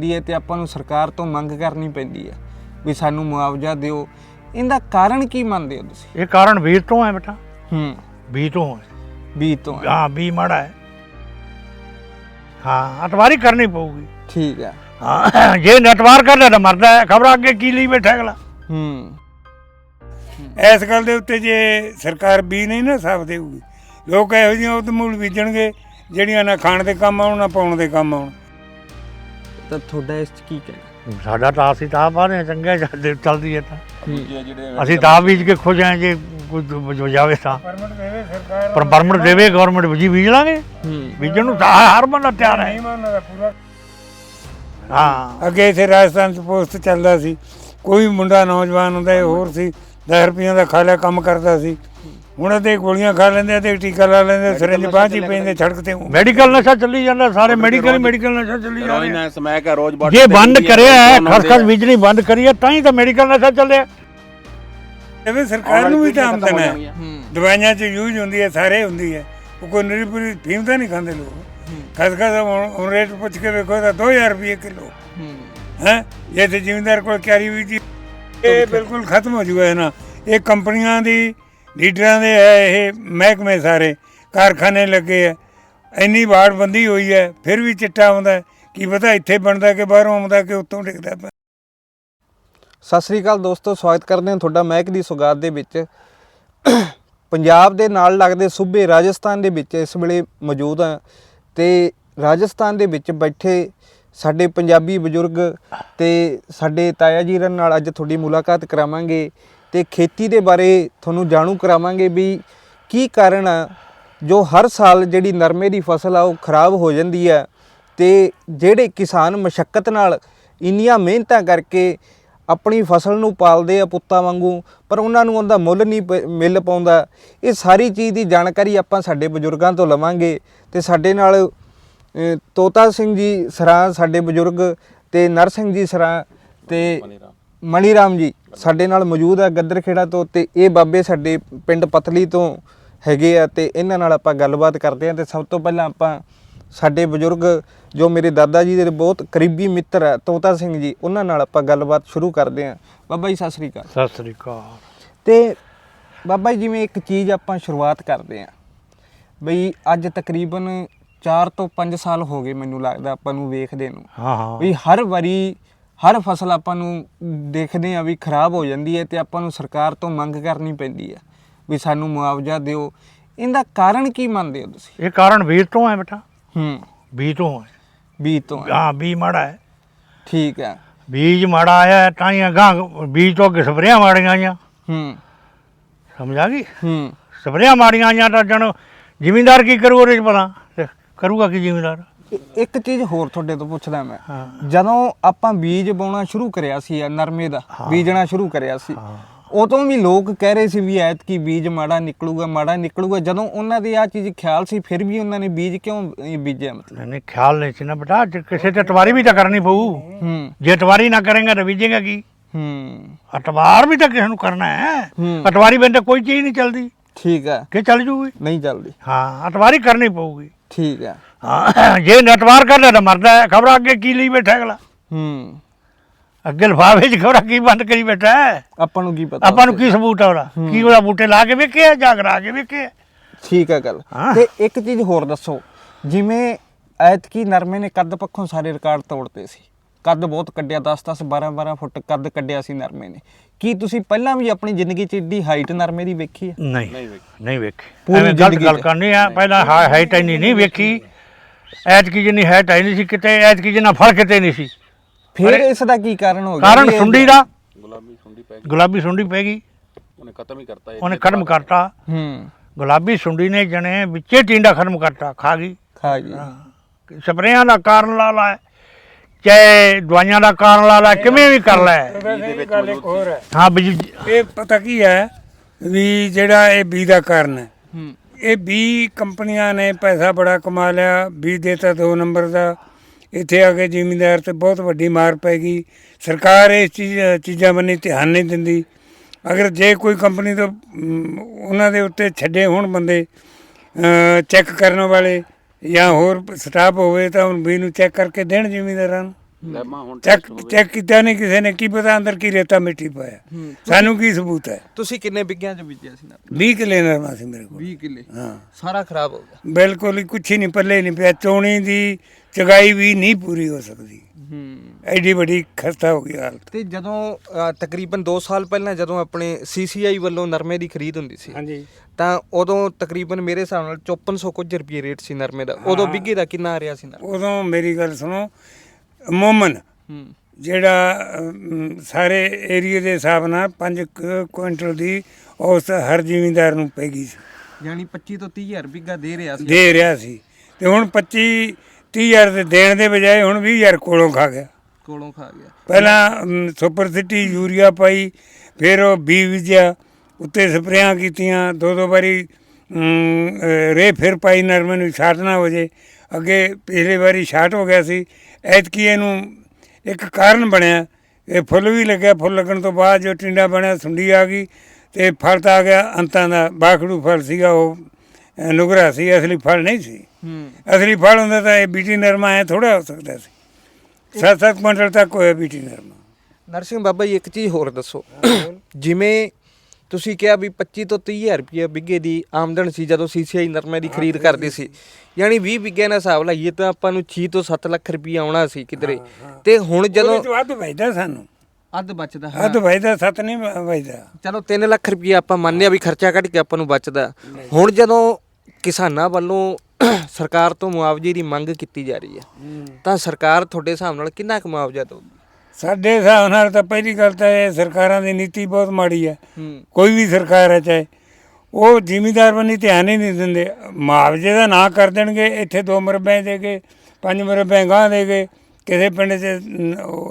ਦੀ ਹੈ ਤੇ ਆਪਾਂ ਨੂੰ ਸਰਕਾਰ ਤੋਂ ਮੰਗ ਕਰਨੀ ਪੈਂਦੀ ਹੈ ਵੀ ਸਾਨੂੰ ਮੁਆਵਜ਼ਾ ਦਿਓ। ਇਹਦਾ ਕਾਰਨ ਕੀ ਮੰਨਦੇ ਹੋ ਤੁਸੀਂ? ਇਹ ਕਾਰਨ ਵੀਰ ਤੋਂ ਹੈ ਬੇਟਾ। ਹੂੰ। ਬੀ ਤੋਂ ਹੈ। ਵੀ ਤੋਂ ਹੈ। ਹਾਂ ਬੀ ਮਾੜਾ ਹੈ। ਹਾਂ ਅਟਵਾਰੀ ਕਰਨੀ ਪਊਗੀ। ਠੀਕ ਹੈ। ਹਾਂ ਜੇ ਨਟਵਾਰ ਕਰ ਲਿਆ ਤਾਂ ਮਰਦਾ ਹੈ। ਖਬਰ ਅੱਗੇ ਕੀ ਲਈ ਬੈਠਾ ਅਗਲਾ? ਹੂੰ। ਇਸ ਗੱਲ ਦੇ ਉੱਤੇ ਜੇ ਸਰਕਾਰ ਬੀ ਨਹੀਂ ਨਾ ਸਾਫ਼ ਦੇਊਗੀ ਲੋਕ ਇਹੋ ਜਿਹੀਆਂ ਉਦ ਮੂਲ ਬੀਜਣਗੇ ਜਿਹੜੀਆਂ ਨਾ ਖਾਣ ਦੇ ਕੰਮ ਆਉਣ ਨਾ ਪਾਉਣ ਦੇ ਕੰਮ ਆਉਣ। ਤਾਂ ਤੁਹਾਡਾ ਇਸ 'ਚ ਕੀ ਕਹਿਣਾ? ਸਾਡਾ ਤਾਂ ਅਸੀਂ ਤਾਂ ਬਾਹਰ ਚੰਗਾ ਚੱਲਦੀ ਚੱਲਦੀ ਹੈ ਤਾਂ। ਅਸੀਂ ਤਾਂ ਬੀਜ ਕੇ ਖੁਸ਼ ਹਾਂ ਜੇ ਕੋਈ ਵਜਾਵੇ ਤਾਂ। ਪਰਮਿਟ ਦੇਵੇ ਸਰਕਾਰ ਪਰ ਪਰਮਿਟ ਦੇਵੇ ਗਵਰਨਮੈਂਟ ਬੀਜੀ ਬੀਜ ਲਾਂਗੇ। ਹੂੰ। ਬੀਜਣ ਨੂੰ ਤਾਂ ਹਰ ਬੰਦਾ ਤਿਆਰ ਹੈ। ਨਹੀਂ ਮੰਨਦਾ ਦਾ ਪੂਰਾ। ਹਾਂ। ਅੱਗੇ ਇੱਥੇ ਰਾਜਸਥਾਨ ਚ ਪੋਸਟ ਚੱਲਦਾ ਸੀ। ਕੋਈ ਮੁੰਡਾ ਨੌਜਵਾਨ ਹੁੰਦਾ ਇਹ ਹੋਰ ਸੀ 10 ਰੁਪਈਆਂ ਦਾ ਖਾ ਲਿਆ ਕੰਮ ਕਰਦਾ ਸੀ। ਹੁਣ ਤੇ ਗੋਲੀਆਂ ਖਾ ਲੈਂਦੇ ਆ ਤੇ ਟੀਕਾ ਲਾ ਲੈਂਦੇ ਸਿਰੰਜ ਬਾਂਹ 'ਚ ਹੀ ਪੈਂਦੇ ਸੜਕ ਤੇ ਮੈਡੀਕਲ ਨਸ਼ਾ ਚੱਲੀ ਜਾਂਦਾ ਸਾਰੇ ਮੈਡੀਕਲ ਮੈਡੀਕਲ ਨਸ਼ਾ ਚੱਲੀ ਜਾਂਦਾ ਰੋਜ਼ ਨਾ ਸਮੈਕ ਹੈ ਰੋਜ਼ ਬਾਟ ਜੇ ਬੰਦ ਕਰਿਆ ਹੈ ਖਸਖਸ ਬੀਜਣੀ ਬੰਦ ਕਰੀ ਹੈ ਤਾਂ ਹੀ ਤਾਂ ਮੈਡੀਕਲ ਨਸ਼ਾ ਚੱਲਿਆ। ਐਵੇਂ ਸਰਕਾਰ ਨੂੰ ਵੀ ਤਾਂ ਆਮਦਨ ਹੈ। ਦਵਾਈਆਂ 'ਚ ਯੂਜ਼ ਹੁੰਦੀ ਹੈ ਸਾਰੇ ਹੁੰਦੀ ਹੈ। ਉਹ ਕੋਈ ਨਿਰਪੁਰੀ ਫੀਮ ਤਾਂ ਨਹੀਂ ਖਾਂਦੇ ਲੋਕ। ਖਸਖਸ ਹੁਣ ਹੁਣ ਰੇਟ ਪੁੱਛ ਕੇ ਵੇਖੋ ਤਾਂ 2000 ਰੁਪਏ ਕਿਲੋ। ਹੂੰ? ਜੇ ਤੇ ਜ਼ਿਮੀਂਦਾਰ ਕੋਲ ਕੈਰੀ ਵੀ ਜੀ ਇਹ ਬਿਲਕੁਲ ਖਤਮ ਹੋ ਜੂਗਾ ਇਹ ਨਾ। ਇਹ ਕੰਪਨੀਆਂ ਦੀ ਲੀਡਰਾਂ ਦੇ ਹੈ ਇਹ ਮਹਿਕਮੇ ਸਾਰੇ, ਕਾਰਖਾਨੇ ਲੱਗੇ ਆ। ਇੰਨੀ ਬਾੜਬੰਦੀ ਹੋਈ ਹੈ, ਫਿਰ ਵੀ ਚਿੱਟਾ ਆਉਂਦਾ ਹੈ। ਕੀ ਪਤਾ ਇੱਥੇ ਬਣਦਾ ਕਿ ਬਾਹਰੋਂ ਆਉਂਦਾ ਕਿ ਉੱਤੋਂ ਡਿੱਗਦਾ ਪਿਆ। ਸਤਿ ਸ੍ਰੀ ਅਕਾਲ ਦੋਸਤੋ, ਸਵਾਗਤ ਕਰਦੇ ਹਾਂ ਤੁਹਾਡਾ ਮਹਿਕ ਦੀ ਸੁਗਾਤ ਦੇ ਵਿੱਚ। ਪੰਜਾਬ ਦੇ ਨਾਲ ਲੱਗਦੇ ਸੂਬੇ ਰਾਜਸਥਾਨ ਦੇ ਵਿੱਚ ਇਸ ਵੇਲੇ ਮੌਜੂਦ ਹਾਂ ਤੇ ਰਾਜਸਥਾਨ ਦੇ ਵਿੱਚ ਬੈਠੇ ਸਾਡੇ ਪੰਜਾਬੀ ਬਜ਼ੁਰਗ ਤੇ ਸਾਡੇ ਤਾਇਆ ਜੀ ਨਾਲ ਅੱਜ ਤੁਹਾਡੀ ਮੁਲਾਕਾਤ ਕਰਾਵਾਂਗੇ। ਤੇ ਖੇਤੀ ਦੇ ਬਾਰੇ ਤੁਹਾਨੂੰ ਜਾਣੂ ਕਰਾਵਾਂਗੇ ਵੀ ਕੀ ਕਾਰਨ ਆ, ਜੋ ਹਰ ਸਾਲ ਜਿਹੜੀ ਨਰਮੇ ਦੀ ਫਸਲ ਆ, ਉਹ ਖਰਾਬ ਹੋ ਜਾਂਦੀ ਆ ਤੇ ਜਿਹੜੇ ਕਿਸਾਨ ਮਸ਼ੱਕਤ ਨਾਲ ਇੰਨੀਆਂ ਮਿਹਨਤਾਂ ਕਰਕੇ ਆਪਣੀ ਫਸਲ ਨੂੰ ਪਾਲਦੇ ਆ ਪੁੱਤਾਂ ਵਾਂਗੂ, ਪਰ ਉਹਨਾਂ ਨੂੰ ਉਹਦਾ ਮੁੱਲ ਨਹੀਂ ਪ- ਮਿਲ ਪਾਉਂਦਾ, ਇਹ ਸਾਰੀ ਚੀਜ਼ ਦੀ ਜਾਣਕਾਰੀ ਆਪਾਂ ਸਾਡੇ ਬਜ਼ੁਰਗਾਂ ਤੋਂ ਲਵਾਂਗੇ ਤੇ ਸਾਡੇ ਨਾਲ ਤੋਤਾ ਸਿੰਘ ਜੀ ਸਰਾਂ, ਸਾਡੇ ਬਜ਼ੁਰਗ ਤੇ ਨਰ ਸਿੰਘ ਜੀ ਸਰਾਂ ਤੇ ਮਣੀ ਰਾਮ ਜੀ ਸਾਡੇ ਨਾਲ ਮੌਜੂਦ ਆ ਗੱਦਰਖੇੜਾ ਤੋਂ ਤੇ ਇਹ ਬਾਬੇ ਸਾਡੇ ਪਿੰਡ ਪਤਲੀ ਤੋਂ ਹੈਗੇ ਆ ਤੇ ਇਹਨਾਂ ਨਾਲ ਆਪਾਂ ਗੱਲਬਾਤ ਕਰਦੇ ਆ ਤੇ ਸਭ ਤੋਂ ਪਹਿਲਾਂ ਆਪਾਂ ਸਾਡੇ ਬਜ਼ੁਰਗ ਜੋ ਮੇਰੇ ਦਾਦਾ ਜੀ ਦੇ ਬਹੁਤ ਕਰੀਬੀ ਮਿੱਤਰ ਆ ਤੋਤਾ ਸਿੰਘ ਜੀ ਉਹਨਾਂ ਨਾਲ ਆਪਾਂ ਗੱਲਬਾਤ ਸ਼ੁਰੂ ਕਰਦੇ ਆ ਬਾਬਾ ਜੀ ਸਤਿ ਸ੍ਰੀ ਅਕਾਲ। ਸਤਿ ਸ੍ਰੀ ਅਕਾਲ। ਤੇ ਬਾਬਾ ਜੀ ਜਿਵੇਂ ਇੱਕ ਚੀਜ਼ ਆਪਾਂ ਸ਼ੁਰੂਆਤ ਕਰਦੇ ਆ ਬਈ ਅੱਜ ਤਕਰੀਬਨ 4 ਤੋਂ 5 ਸਾਲ ਹੋ ਗਏ ਮੈਨੂੰ ਲੱਗਦਾ ਆਪਾਂ ਨੂੰ ਵੇਖਦੇ ਨੂੰ। ਹਾਂ ਹਾਂ। ਵੀ ਹਰ ਵਾਰੀ ਹਰ ਫਸਲ ਆਪਾਂ ਨੂੰ ਦੇਖਦੇ ਆ ਵੀ ਖਰਾਬ ਹੋ ਜਾਂਦੀ ਹੈ ਤੇ ਆਪਾਂ ਨੂੰ ਸਰਕਾਰ ਤੋਂ ਮੰਗ ਕਰਨੀ ਪੈਂਦੀ ਹੈ ਵੀ ਸਾਨੂੰ ਮੁਆਵਜ਼ਾ ਦਿਓ। ਇਹਦਾ ਕਾਰਨ ਕੀ ਮੰਨਦੇ ਹੋ ਤੁਸੀਂ? ਇਹ ਕਾਰਨ ਵੀਰ ਤੋਂ ਹੈ ਬੇਟਾ। ਹੂੰ। ਬੀ ਤੋਂ ਹੈ। ਵੀ ਤੋਂ ਹੈ। ਹਾਂ ਬੀ ਮਾੜਾ ਹੈ। ਠੀਕ ਹੈ। ਬੀਜ ਮਾੜਾ ਆਇਆ ਤਾਂ ਹੀ ਅਗਾਂਹ ਬੀਜ ਤੋਂ ਅੱਗੇ ਸਪਰੇਆਂ ਮਾੜੀਆਂ ਆਈਆਂ। ਹੂੰ। ਸਮਝ ਆ ਗਈ? ਹੂੰ। ਸਪਰੇਆਂ ਮਾੜੀਆਂ ਆਈਆਂ ਤਾਂ ਜਣ ਜ਼ਿਮੀਂਦਾਰ ਕੀ ਕਰੂ ਉਹਦੇ ਚ ਭਲਾ? ਤੇ ਕਰੂਗਾ ਕੀ ਜ਼ਿਮੀਂਦਾਰ? ਇੱਕ ਚੀਜ਼ ਹੋਰ ਤੁਹਾਡੇ ਤੋਂ ਪੁੱਛਦਾ ਮੈਂ। ਜਦੋਂ ਆਪਾਂ ਬੀਜ ਬਾਉਣਾ ਸ਼ੁਰੂ ਕਰਿਆ ਸੀ ਨਰਮੇ ਦਾ ਬੀਜਣਾ ਸ਼ੁਰੂ ਕਰਿਆ ਸੀ ਉਦੋਂ ਵੀ ਲੋਕ ਕਹਿ ਰਹੇ ਸੀ ਵੀ ਐਤਕੀ ਬੀਜ ਮਾੜਾ ਨਿਕਲੂਗਾ ਮਾੜਾ ਨਿਕਲੂਗਾ। ਜਦੋਂ ਉਹਨਾਂ ਦੇ ਆ ਚੀਜ਼ ਖਿਆਲ ਸੀ ਫਿਰ ਵੀ ਉਹਨਾਂ ਨੇ ਬੀਜ ਕਿਉਂ ਬੀਜਿਆ ਮਤਲਬ? ਨਹੀਂ ਖਿਆਲ ਨਹੀਂ ਸੀ ਨਾ ਬੇਟਾ। ਕਿਸੇ ਤੇ ਅਟਵਾਰੀ ਵੀ ਤਾਂ ਕਰਨੀ ਪਊ। ਹੂੰ। ਜੇ ਅਟਵਾਰੀ ਨਾ ਕਰੇਗਾ ਤਾਂ ਬੀਜੇਗਾ ਕੀ? ਹੂੰ। ਅਟਵਾਰ ਵੀ ਤਾਂ ਕਿਸੇ ਨੂੰ ਕਰਨਾ ਹੈ। ਹੂੰ। ਅਟਵਾਰੀ ਬਿਨਾਂ ਕੋਈ ਚੀਜ਼ ਨਹੀਂ ਚੱਲਦੀ। ਠੀਕ ਹੈ। ਕਿ ਚੱਲ ਜੂਗੀ? ਨਹੀਂ ਚੱਲਦੀ। ਹਾਂ ਅਟਵਾਰੀ ਕਰਨੀ ਪਊਗੀ। ਠੀਕ ਹੈ। ਹਾਂ ਜੇ ਨਟਵਾਰ ਕਰ ਲਿਆ ਤਾਂ ਮਰਦਾ ਹੈ। ਖਬਰ ਅੱਗੇ ਕੀ ਲਈ ਬੈਠਾ ਅਗਲਾ? ਹੂੰ। ਅੱਗੇ ਲਿਫਾਫੇ 'ਚ ਖਬਰਾਂ ਕੀ ਬੰਦ ਕਰੀ ਬੈਠਾ ਹੈ? ਆਪਾਂ ਨੂੰ ਕੀ ਪਤਾ ਆਪਾਂ ਨੂੰ ਕੀ ਸਬੂਤ ਆ ਉਹਦਾ? ਕੀ ਉਹਦਾ ਬੂਟੇ ਲਾ ਕੇ ਵੇਖਿਆ ਜਾਂ ਕਰਾ ਕੇ ਵੇਖਿਆ ਠੀਕ ਹੈ ਗੱਲ। ਹਾਂ। ਤੇ ਇੱਕ ਚੀਜ਼ ਹੋਰ ਦੱਸੋ ਜਿਵੇਂ ਐਤਕੀ ਨਰਮੇ ਨੇ ਕੱਦ ਪੱਖੋਂ ਸਾਰੇ ਰਿਕਾਰਡ ਤੋੜਤੇ ਸੀ। ਕੱਦ ਬਹੁਤ ਕੱਢਿਆ 10 10 12 12 ਫੁੱਟ ਕੱਦ ਕੱਢਿਆ ਸੀ ਨਰਮੇ ਨੇ। ਕੀ ਤੁਸੀਂ ਪਹਿਲਾਂ ਵੀ ਆਪਣੀ ਜ਼ਿੰਦਗੀ 'ਚ ਏਡੀ ਹਾਈਟ ਨਰਮੇ ਦੀ ਵੇਖੀ ਹੈ? ਨਹੀਂ ਨਹੀਂ ਵੇਖੀ। ਪੂਰੀ ਐਵੇਂ ਗਲਤ ਜ਼ਿੰਦਗੀ ਗੱਲ ਚ। ਕਰਨੀ ਆ ਪਹਿਲਾਂ ਹਾਈਟ ਇੰਨੀ ਨਹੀਂ ਵੇਖੀ। ਐਤਕੀ ਜਿੰਨੀ ਹੈ ਨਹੀਂ ਸੀ ਕਿਤੇ ਐਤਕੀ ਜਿੰਨਾ ਫਲ ਕਿਤੇ ਨਹੀਂ ਸੀ। ਫਿਰ ਇਸ ਦਾ ਕੀ ਕਾਰਨ ਹੋ ਗਿਆ? ਕਾਰਨ ਸੁੰਡੀ ਦਾ। ਗੁਲਾਬੀ ਸੁੰਡੀ ਪੈ ਗਈ। ਗੁਲਾਬੀ ਸੁੰਡੀ ਪੈ ਗਈ। ਉਹਨੇ ਖਤਮ ਹੀ ਕਰਤਾ ਇਹ ਉਹਨੇ ਖਤਮ ਕਰਤਾ। ਹੂੰ। ਗੁਲਾਬੀ ਸੁੰਡੀ ਨੇ ਜਣੇ ਵਿੱਚੇ ਟਿੰਡਾ ਖਤਮ ਕਰਤਾ ਖਾ ਗਈ। ਖਾ ਗਈ। ਸਪਰੇਆਂ ਦਾ ਕਾਰਨ ਲਾ ਲਾ ਚਾਹੇ ਦਵਾਈਆਂ ਦਾ ਕਾਰਨ ਲਾ ਲਾ ਕਿਵੇਂ ਵੀ ਕਰ ਲੈ। ਗੱਲ ਇੱਕ ਹੋਰ ਹੈ। ਹਾਂ ਬਿਜ ਇਹ ਪਤਾ ਕੀ ਹੈ ਵੀ ਜਿਹੜਾ ਇਹ ਬੀ ਦਾ ਕਾਰਨ ਹੈ। ਹੂੰ। ਇਹ ਬੀ ਕੰਪਨੀਆਂ ਨੇ ਪੈਸਾ ਬੜਾ ਕਮਾ ਲਿਆ ਬੀ ਦੇਤਾ ਦੋ ਨੰਬਰ ਦਾ। ਇੱਥੇ ਆ ਕੇ ਜ਼ਿਮੀਂਦਾਰ ਤੇ ਬਹੁਤ ਵੱਡੀ ਮਾਰ ਪੈ ਗਈ ਸਰਕਾਰ ਇਸ ਚੀਜ਼, ਚੀਜ਼ਾਂ ਬੰਨੀ ਧਿਆਨ ਨਹੀਂ ਦਿੰਦੀ। ਅਗਰ ਜੇ ਕੋਈ ਕੰਪਨੀ ਤੋਂ ਉਹਨਾਂ ਦੇ ਉੱਤੇ ਛੱਡੇ ਹੋਣ ਬੰਦੇ ਚੈੱਕ ਕਰਨ ਵਾਲੇ ਜਾਂ ਹੋਰ ਸਟਾਫ ਹੋਵੇ ਤਾਂ ਹੁਣ ਬੀ ਨੂੰ ਚੈੱਕ ਕਰਕੇ ਦੇਣ ਜ਼ਿਮੀਂਦਾਰਾਂ ਨੂੰ। ਲੈਮਾ ਹੁਣ ਚੈੱਕ ਚੈੱਕ ਕੀਤਾ ਨਹੀਂ ਕਿਸੇ ਨੇ ਕੀ ਪਤਾ ਅੰਦਰ ਕੀ ਰੇਤਾ ਮਿੱਟੀ ਪਾਇਆ ਸਾਨੂੰ ਕੀ ਸਬੂਤ ਹੈ? ਤੁਸੀਂ ਕਿੰਨੇ ਬਿੱਗਿਆਂ ਚ ਬੀਜਿਆ ਸੀ ਨਾ? 20 ਕਿੱਲੇ ਨਰਮਾ ਸੀ ਮੇਰੇ ਕੋਲ। 20 ਕਿੱਲੇ। ਹਾਂ। ਸਾਰਾ ਖਰਾਬ ਹੋ ਗਿਆ। ਬਿਲਕੁਲ ਹੀ ਕੁਛ ਹੀ ਨਹੀਂ ਪੱਲੇ ਨਹੀਂ ਪਿਆ। ਚੋਣੀ ਦੀ ਚਗਾਈ ਵੀ ਨਹੀਂ ਪੂਰੀ ਹੋ ਸਕਦੀ। ਹੂੰ। ਐਡੀ ਵੱਡੀ ਖਸਤਾ ਹੋ ਗਈ ਹਾਲਤ। ਤੇ ਜਦੋਂ ਅ, ਤਕਰੀਬਨ 2 ਸਾਲ ਪਹਿਲਾਂ ਜਦੋਂ ਆਪਣੇ ਸੀਸੀਆਈ ਵੱਲੋਂ ਨਰਮੇ ਦੀ ਖਰੀਦ ਹੁੰਦੀ ਸੀ ਹਾਂਜੀ। ਤਾਂ ਉਦੋਂ ਤਕਰੀਬਨ ਮੇਰੇ ਹਿਸਾਬ ਨਾਲ 5400 ਕੁਝ ਰੁਪਏ ਰੇਟ ਸੀ ਨਰਮੇ ਦਾ। ਉਦੋਂ ਬਿੱਗੇ ਦਾ ਕਿੰਨਾ ਆ ਰਿਹਾ ਸੀ ਨਰਮਾ? ਉਦੋਂ ਮੇਰੀ ਗੱਲ ਸੁਣੋ ਅਮੂਮਨ ਹੂੰ। ਜਿਹੜਾ ਅਮ, ਸਾਰੇ ਏਰੀਏ ਦੇ ਹਿਸਾਬ ਨਾਲ 5 ਕੁਇੰਟਲ ਦੀ ਉਸ ਹਰ ਜ਼ਿਮੀਂਦਾਰ ਨੂੰ ਪੈ ਗਈ ਸੀ। ਯਾਨੀ 25 ਤੋਂ 30000 ਬਿੱਗਾ ਦੇ ਰਿਹਾ ਸੀ। ਦੇ ਰਿਹਾ ਸੀ। ਤੇ ਹੁਣ 25 30000 ਦੇ ਦੇਣ ਦੇ ਬਜਾਏ ਹੁਣ 20000 ਕੋਲੋਂ ਖਾ ਗਿਆ। ਕੋਲੋਂ ਖਾ ਗਿਆ। ਪਹਿਲਾਂ ਅਮ, ਸੁਪਰ ਸਿਟੀ ਯੂਰੀਆ ਪਾਈ ਫਿਰ ਉਹ ਬੀ ਬੀਜਿਆ ਉੱਤੇ ਸਪਰੇਆਂ ਕੀਤੀਆਂ ਦੋ ਦੋ ਵਾਰੀ ਅਮ, ਅ, ਰੇ ਫਿਰ ਪਾਈ ਨਰਮੇ ਨੂੰ ਛਾਟ ਨਾ ਹੋ ਜੇ। ਅੱਗੇ ਪਿਛਲੇ ਵਾਰੀ ਛਾਟ ਹੋ ਗਿਆ ਸੀ ਐਤਕੀ ਇਹਨੂੰ ਇੱਕ ਕਾਰਨ ਬਣਿਆ। ਇਹ ਫੁੱਲ ਵੀ ਲੱਗਿਆ। ਫੁੱਲ ਲੱਗਣ ਤੋਂ ਬਾਅਦ ਜੋ ਟਿੰਡਾ ਬਣਿਆ ਸੁੰਡੀ ਆ ਗਈ ਤੇ ਫਲ ਤਾਂ ਆ ਗਿਆ। ਅੰਤਾਂ ਦਾ ਬਾਖੜੂ ਫਲ ਸੀਗਾ ਉਹ ਨੁਗਰਾ ਸੀ। ਅਸਲੀ ਫਲ ਨਹੀਂ ਸੀ। ਅਸਲੀ ਫਲ ਹੁੰਦਾ ਤਾਂ ਇਹ ਬੀਟੀ ਨਰਮਾ ਐ ਥੋੜਾ ਹੋ ਸਕਦਾ ਸੀ। ਸੱਤ ਸੱਤ ਕੁਇੰਟਲ ਤੱਕ ਹੋਇਆ ਬੀਟੀ ਨਰਮਾ। ਨਰਸਿੰਘ ਬਾਬਾ ਜੀ ਇੱਕ ਚੀਜ਼ ਹੋਰ ਦੱਸੋ। ਜਿਵੇਂ ਤੁਸੀਂ ਕਿਹਾ ਵੀ 25 ਤੋਂ 30000 ਰੁਪਏ ਬਿੱਗੇ ਦੀ ਆਮਦਨ ਸੀ ਜਦੋਂ ਸੀਸੀਆਈ ਨਰਮੇ ਦੀ ਖਰੀਦ ਕਰਦੇ ਸੀ। ਯਾਨੀ 20 ਬਿੱਗੇ ਨਾਲ ਹਿਸਾਬ ਲਾਈਏ ਤਾਂ ਆਪਾਂ ਨੂੰ 6 ਤੋਂ 7 ਲੱਖ ਰੁਪਏ ਆਉਣਾ ਸੀ ਕਿਧਰੇ। ਤੇ ਹੁਣ ਜਦੋਂ ਤੋਂ ਅੱਧ ਵਜਦਾ ਸਾਨੂੰ। ਅੱਧ ਬਚਦਾ ਅੱਧ ਵਜਦਾ ਸੱਤ ਨਹੀਂ ਵਜਦਾ। ਚਲੋ 3 ਲੱਖ ਰੁਪਏ ਆਪਾਂ ਮੰਨਿਆ ਵੀ ਖਰਚਾ ਕੱਢ ਕੇ ਆਪਾਂ ਨੂੰ ਬਚਦਾ। ਹੁਣ ਜਦੋਂ ਕਿਸਾਨਾਂ ਵੱਲੋਂ ਸਰਕਾਰ ਤੋਂ ਮੁਆਵਜ਼ੇ ਦੀ ਮੰਗ ਕੀਤੀ ਜਾ ਰਹੀ ਹੈ ਤਾਂ ਸਰਕਾਰ ਤੁਹਾਡੇ ਹਿਸਾਬ ਨਾਲ ਕਿੰਨਾ ਕੁ ਮੁਆਵਜ਼ਾ ਦੇਊਗੀ ਸਾਡੇ ਹਿਸਾਬ ਨਾਲ ਤਾਂ ਪਹਿਲੀ ਗੱਲ ਤਾਂ ਇਹ ਸਰਕਾਰਾਂ ਦੀ ਨੀਤੀ ਬਹੁਤ ਮਾੜੀ ਹੈ। ਕੋਈ ਵੀ ਸਰਕਾਰ ਹੈ ਚਾਹੇ ਉਹ ਜ਼ਿਮੀਦਾਰ ਬੰਨੀ ਧਿਆਨ ਹੀ ਨਹੀਂ ਦਿੰਦੇ। ਮੁਆਵਜ਼ੇ ਦਾ ਨਾਂ ਕਰ ਦੇਣਗੇ ਇੱਥੇ ਦੋ ਮਰਬੇ ਦੇ ਕੇ ਪੰਜ ਮਰਬੇ ਗਾਂ ਦੇ ਕੇ ਕਿਸੇ ਪਿੰਡ 'ਚ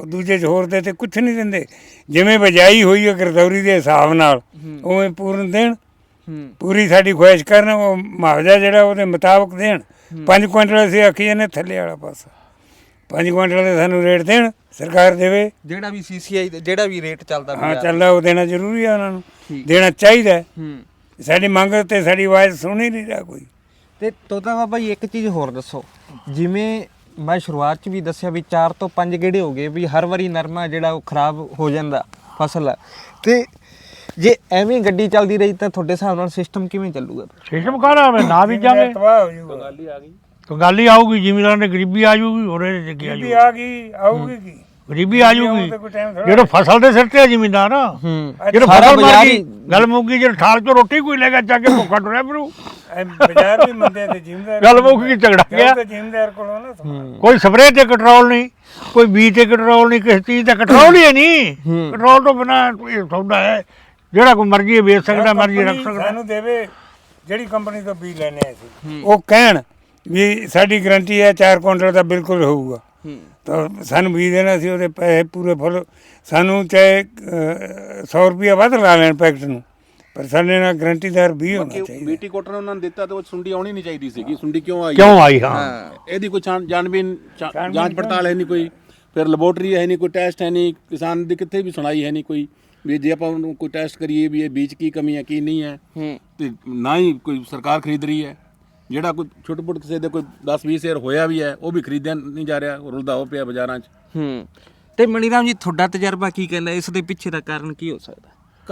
ਦੂਜੇ 'ਚ ਹੋਰ ਦੇ ਤੇ ਕੁਝ ਨਹੀਂ ਦਿੰਦੇ। ਜਿਵੇਂ ਬਜਾਈ ਹੋਈ ਹੈ ਗਰਦੌਰੀ ਦੇ ਹਿਸਾਬ ਨਾਲ ਉਵੇਂ ਪੂਰਨ ਦੇਣ। ਪੂਰੀ ਸਾਡੀ ਖੁਆਇਸ਼ ਕਰਨ ਉਹ ਮੁਆਵਜ਼ਾ ਜਿਹੜਾ ਉਹਦੇ ਮੁਤਾਬਕ ਦੇਣ। 5 ਕੁਇੰਟਲ ਅਸੀਂ ਆਖੀ ਜਾਂਦੇ ਥੱਲੇ ਵਾਲਾ ਪਾਸਾ। 5 ਕੁਇੰਟਲ ਦੇ ਸਾਨੂੰ ਰੇਟ ਦੇਣ ਸਰਕਾਰ ਦੇਵੇ। ਜਿਹੜਾ ਵੀ ਸੀਸੀਆਈ ਜਿਹੜਾ ਵੀ ਰੇਟ ਚੱਲਦਾ ਹਾਂ ਚੱਲਦਾ ਉਹ ਦੇਣਾ ਜ਼ਰੂਰੀ ਹੈ ਉਹਨਾਂ ਨੂੰ। ਦੇਣਾ ਚਾਹੀਦਾ। ਹੈ। ਹੂੰ ਸਾਡੀ ਮੰਗ ਤੇ ਸਾਡੀ ਆਵਾਜ਼ ਸੁਣ ਹੀ ਨਹੀਂ ਰਿਹਾ ਕੋਈ। ਤੇ ਤੋਤਾ ਬਾਬਾ ਜੀ ਇੱਕ ਚੀਜ਼ ਹੋਰ ਦੱਸੋ। ਜਿਵੇਂ ਮੈਂ ਸ਼ੁਰੂਆਤ 'ਚ ਵੀ ਦੱਸਿਆ ਵੀ 4 ਤੋਂ 5 ਗੇੜੇ ਹੋ ਗਏ ਵੀ ਹਰ ਵਾਰੀ ਨਰਮਾ ਜਿਹੜਾ ਉਹ ਖਰਾਬ ਹੋ ਜਾਂਦਾ ਫਸਲ ਤੇ ਜੇ ਐਵੇਂ ਗੱਡੀ ਚੱਲਦੀ ਰਹੀ ਤਾਂ ਤੁਹਾਡੇ ਹਿਸਾਬ ਨਾਲ ਸਿਸਟਮ ਕਿਵੇਂ ਚੱਲੂਗਾ? ਸਿਸਟਮ ਕਾਹਦਾ ਨਾ ਬੀਜਾਂਗੇ ਤਬਾਹ ਹੋ ਜੂਗਾ। ਗੱਲ ਹੀ ਆਊਗੀ ਜ਼ਿਮੀਦਾਰਾਂ ਨੇ ਗਰੀਬੀ ਆ ਜਾਊਗੀ ਹੋਰ ਇਹਦੇ ਕੀ ਆ ਵੀ ਜਾਊਗਾ? ਆ ਗਈ ਆਊਗੀ ਕੀ? ਗਰੀਬੀ ਆ ਤੇ ਕੋਈ ਟਾਈਮ ਥੋੜਾ ਜਿਹੜਾ ਫਸਲ ਦੇ ਸਿਰ ਤੇ ਆ ਜ਼ਿਮੀਦਾਰ। ਹੂੰ। ਜਿਹੜਾ ਸਾਰਾ ਫਸਲ ਮਰ ਬਾਜ਼ਾਰ ਗਈ ਹੀ- ਗੱਲ ਮੁੱਕ ਗਈ ਜਿਹੜਾ ਠਾਲ ਚੋਂ ਰੋਟੀ ਕੋਈ ਲੈ ਗਿਆ ਚੱਕ ਕੇ ਭੁੱਖਾ ਟੁਰਿਆ ਫਿਰੂ। ਬਾਜ਼ਾਰ ਵੀ ਮੰਦੇ ਤੇ ਜ਼ਿਮੀਦਾਰ ਗੱਲ ਮੁੱਕ ਗਈ ਝਗੜਾ ਗਿਆ ਤੇ ਜ਼ਿਮੀਦਾਰ ਕੋਲੋਂ ਨਾ ਸਮਾਨ। ਕੋਈ ਸਪਰੇਅ ਤੇ ਕੰਟਰੋਲ ਨਹੀਂ ਕੋਈ ਬੀਜ ਤੇ ਕੰਟਰੋਲ ਨਹੀਂ ਕਿਸੇ ਚੀਜ਼ ਦਾ ਕੰਟਰੋਲ ਹੀ ਹੈ ਨਹੀਂ। ਕੰਟਰੋਲ ਤੋਂ ਬਿਨਾ ਇਹ ਸੌਦਾ ਹੈ। ਜਿਹੜਾ ਕੋਈ ਮਰਜ਼ੀ ਵੇਚ ਸਕਦਾ ਮਰਜ਼ੀ ਰੱਖ ਕੰਪਨੀ ਸਕਦਾ। ਸਾਨੂੰ ਦੇਵੇ ਜਿਹੜੀ ਕੰਪਨੀ ਤੋਂ ਬੀਜ ਲੈਣੇ ਆ ਅਸੀਂ। ਉਹ ਕਹਿਣ ਵੀ ਸਾਡੀ ਗਰੰਟੀ ਹੈ 4 ਕੁਇੰਟਲ ਦਾ ਬਿਲਕੁਲ ਹੋਊਗਾ। ਹੂੰ। ਤਾਂ ਸਾਨੂੰ ਬੀਜ ਦੇਣਾ ਸੀ ਉਹਦੇ ਪੈਸੇ ਪੂਰੇ ਫੁੱਲ ਸਾਨੂੰ ਚਾਹੇ 100 ਰੁਪਇਆ ਵੱਧ ਲਾ ਲੈਣ ਪੈਕਟ ਨੂੰ ਪਰ ਸਾਡੇ ਨਾਲ ਗਰੰਟੀਦਾਰ ਵੀ ਹੋਣਾ ਚਾਹੀਦਾ। ਬੀਟੀ ਕੋਟਰ ਨੇ ਉਹਨਾਂ ਨੇ ਦਿੱਤਾ ਤੇ ਉਹ ਸੁੰਡੀ ਆਉਣੀ ਨਹੀਂ ਚਾਹੀਦੀ ਸੀਗੀ। ਸੁੰਡੀ ਕਿਉਂ ਆਈ? ਕਿਉਂ ਆਈ? ਹਾਂ। ਇਹਦੀ ਕੋਈ ਜਾਣਬੀਨ ਜਾਂਚ ਪੜਤਾਲ ਹੈ ਨਹੀਂ ਕੋਈ। ਫਿਰ ਲੈਬੋਰਟਰੀ ਹੈ ਨਹੀਂ ਕੋਈ ਟੈਸਟ ਹੈ ਨਹੀਂ ਕਿਸਾਨ ਦੀ ਕਿੱਥੇ ਵੀ ਸੁਣਾਈ ਹੈ ਨਹੀਂ ਕੋਈ। ਵੀ ਜੇ ਆਪਾਂ ਉਹਨੂੰ ਕੋਈ ਟੈਸਟ ਕਰੀਏ ਵੀ ਇਹ ਬੀਜ ਕੀ ਕਮੀ ਹੈ ਕੀ ਨਹੀਂ ਹੈ ਹੂੰ। ਤੇ ਨਾ ਹੀ ਕੋਈ ਸਰਕਾਰ ਖਰੀਦ ਰਹੀ ਹੈ। ਜਿਹੜਾ ਕੋਈ ਛੋਟੇ ਪੁੱਟ ਕਿਸੇ ਦੇ ਕੋਈ 10 20 ਸ਼ੇਅਰ ਹੋਇਆ ਵੀ ਹੈ ਉਹ ਵੀ ਖਰੀਦਿਆ ਨਹੀਂ ਜਾ ਰਿਹਾ ਰੁਲਦਾ ਹੋ ਪਿਆ ਬਾਜ਼ਾਰਾਂ 'ਚ। ਹੂੰ। ਤੇ ਮਣੀਰਾਮ ਜੀ ਤੁਹਾਡਾ ਤਜਰਬਾ ਕੀ ਕਹਿੰਦਾ? ਇਸ ਦੇ ਪਿੱਛੇ ਦਾ ਕਾਰਨ ਕੀ ਹੋ ਸਕਦਾ?